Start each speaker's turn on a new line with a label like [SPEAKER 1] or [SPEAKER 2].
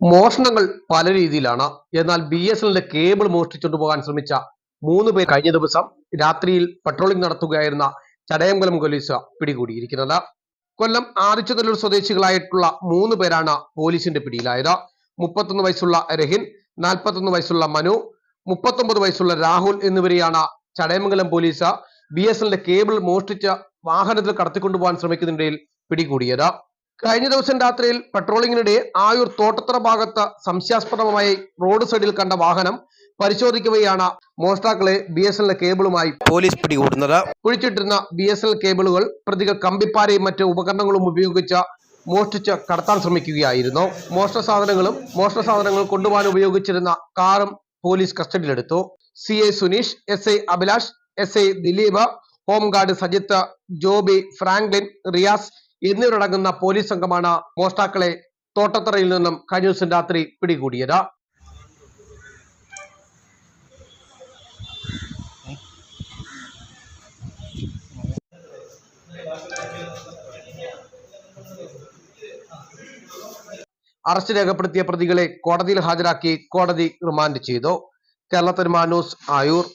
[SPEAKER 1] മോഷണങ്ങൾ പല രീതിയിലാണ്. എന്നാൽ ബി എസ് എല്ലിന്റെ കേബിൾ മോഷ്ടിച്ചുകൊണ്ട് പോകാൻ ശ്രമിച്ച മൂന്ന് പേർ കഴിഞ്ഞ ദിവസം രാത്രിയിൽ പട്രോളിംഗ് നടത്തുകയായിരുന്ന ചടയംകുലം പോലീസ് പിടികൂടിയിരിക്കുന്നത്. കൊല്ലം ആദിച്ചതല്ലൂർ സ്വദേശികളായിട്ടുള്ള മൂന്ന് പേരാണ് പോലീസിന്റെ പിടിയിലായത്. മുപ്പത്തൊന്ന് വയസ്സുള്ള രഹിൻ നാൽപ്പത്തൊന്ന് വയസ്സുള്ള മനു മുപ്പത്തൊമ്പത് വയസ്സുള്ള രാഹുൽ എന്നിവരെയാണ് ചടയമംഗലം പോലീസ് ബി എസ് എല്ലിന്റെ കേബിൾ മോഷ്ടിച്ച് വാഹനത്തിൽ കടത്തിക്കൊണ്ടുപോകാൻ ശ്രമിക്കുന്നതിനിടയിൽ പിടികൂടിയത്. കഴിഞ്ഞ ദിവസം രാത്രിയിൽ പട്രോളിങ്ങിനിടെ ആയൂർ തോട്ടത്തറ ഭാഗത്ത് സംശയാസ്പദമായി റോഡ് സൈഡിൽ കണ്ട വാഹനം പരിശോധിക്കുകയാണ് മോഷ്ടാക്കളെ ബി എസ് എൽ കേബിളുമായി. പോലീസ് പിടികൂടുന്നത്. കുഴിച്ചിട്ടിരുന്ന ബി എസ് എൽ കേബിളുകൾ പ്രതികൾ കമ്പിപ്പാരയും മറ്റ് ഉപകരണങ്ങളും ഉപയോഗിച്ച് മോഷ്ടിച്ച് കടത്താൻ ശ്രമിക്കുകയായിരുന്നു. മോഷണ സാധനങ്ങളും മോഷണ സാധനങ്ങൾ കൊണ്ടുപോകാൻ ഉപയോഗിച്ചിരുന്ന കാറും പോലീസ് കസ്റ്റഡിയിലെടുത്തു. C I Suneesh S I Abhilash S I Dileep home guard Sajith Joby Franklin Riyas എന്നിവരടങ്ങുന്ന പോലീസ് സംഘമാണ് മോഷ്ടാക്കളെ തോട്ടത്തറയിൽ നിന്നും കഴിഞ്ഞ ദിവസം രാത്രി പിടികൂടിയത്. അറസ്റ്റ് രേഖപ്പെടുത്തിയ പ്രതികളെ കോടതിയിൽ ഹാജരാക്കി കോടതി റിമാൻഡ് ചെയ്തു. കേരള മാനൂസ് ആയൂർ.